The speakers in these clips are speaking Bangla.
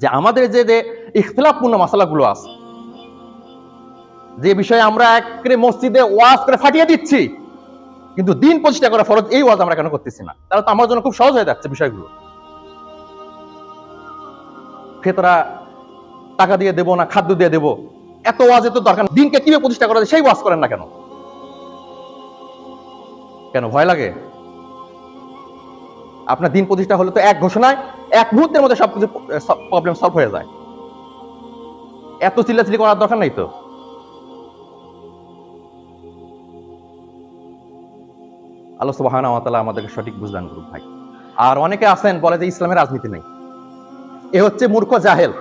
যে আমাদের যে যে ইখতলাফপূর্ণ মশালাগুলো আছে, যে বিষয়ে আমরা একরে মসজিদে ওয়াজ করে ফাটিয়ে দিচ্ছি, কিন্তু দিন প্রতিষ্ঠা করা ফরজ এই ওয়াজ আমরা কেন করতেছি না? তাহলে তো আমার জন্য খুব সহজ হয়ে যাচ্ছে বিষয়গুলো। ক্রেতারা টাকা দিয়ে দেবো না, খাদ্য দিয়ে দেবো, এত ওয়াজে তো দরকার দিনকে কীভাবে প্রতিষ্ঠা করা যায় সেই ওয়াজ করেন না কেন? কেন ভয় লাগে? আপনার দিন প্রতিষ্ঠা হলে তো এক ঘোষণায়, এক মুহূর্তের মধ্যে সবকিছু প্রবলেম সলভ হয়ে যায়। এত চিল্লাচিল্লি করার দরকার নেই তো। আল্লাহ সুবহানাহু ওয়া আমাদেরকে সঠিক বুঝদান করুক ভাই। আর অনেকে আছেন, বলে যে ইসলামের রাজনীতি নেই। এ হচ্ছে মূর্খ জাহেল।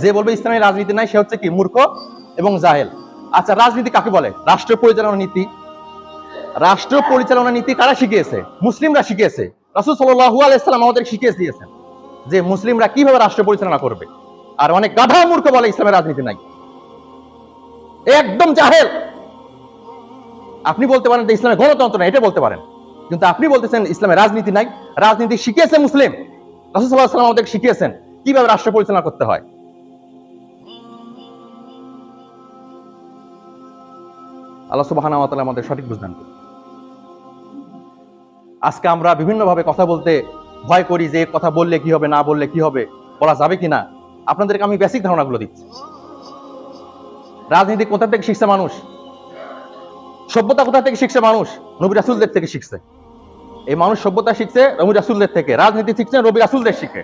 যে বলবে ইসলামের রাজনীতি নাই, সে হচ্ছে কি, মূর্খ এবং জাহেল। আচ্ছা রাজনীতি কাকে বলে? রাষ্ট্র পরিচালনা নীতি। রাষ্ট্র পরিচালনা নীতি কারা শিখিয়েছে? মুসলিমরা শিখিয়েছে। রাসূল সাল্লাল্লাহু আলাইহি সাল্লাম আমাদের শিখিয়ে দিয়েছেন যে মুসলিমরা কীভাবে রাষ্ট্র পরিচালনা করবে। আর অনেক গাধা মূর্খ বলে ইসলামের রাজনীতি নাই। একদম জাহেল। আপনি বলতে পারেন যে ইসলামের গণতন্ত্র নাই, এটা বলতে পারেন। কিন্তু আপনি বলতেছেন ইসলামের রাজনীতি নাই, রাজনীতি শিখিয়েছে মুসলিম। রাসূল আলাইহি সাল্লাম আমাদের শিখিয়েছেন কীভাবে রাষ্ট্র পরিচালনা করতে হয়। আল্লাহ তাআলা আমাদের সঠিক বুঝদান করুন আজকে আমরা বিভিন্নভাবে কথা বলতে ভয় করি যে কথা বললে কি হবে, না বললে কি হবে, বলা যাবে কিনা? আপনাদেরকে আমি বেসিক ধারণাগুলো দিচ্ছি। রাজনীতি কোথা থেকে শিখছে মানুষ? সভ্যতা কোথা থেকে শিখছে মানুষ? নবী রাসুলদের থেকে শিখছে। এই মানুষ সভ্যতা শিখছে, নবী রাসুলদের থেকে। রাজনীতি শিখছে, নবী রাসুলদের শিখে।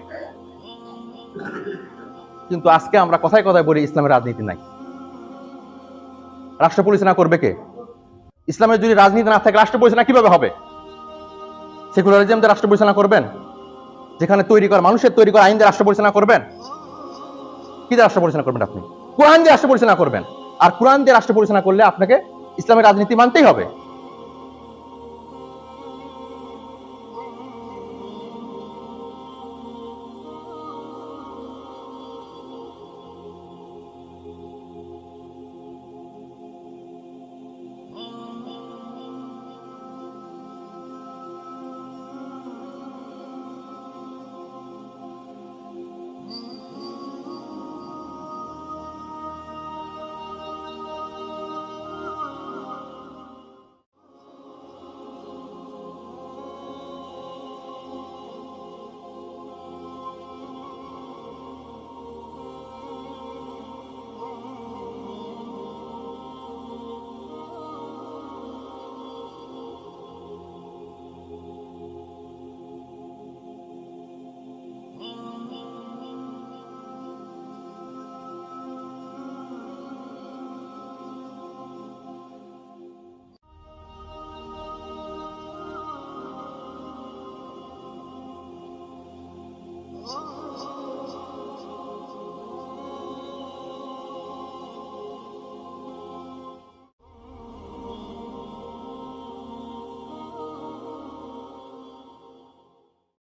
কিন্তু আজকে আমরা কথায় কথায় বলি, ইসলামের রাজনীতি নাই। রাষ্ট্র পরিচালনা করবে কে? ইসলামের যদি রাজনীতি না থাকে রাষ্ট্র পরিচালনা কীভাবে হবে? সেকুলারিজম দিয়ে রাষ্ট্র পরিচালনা করবেন? যেখানে তৈরি করা, মানুষের তৈরি করা আইন দিয়ে রাষ্ট্র পরিচালনা করবেন? কি রাষ্ট্র পরিচালনা করবেন আপনি? কোরআন দিয়ে রাষ্ট্র পরিচালনা করবেন। আর কোরআন দিয়ে রাষ্ট্র পরিচালনা করলে আপনাকে ইসলামের রাজনীতি মানতেই হবে।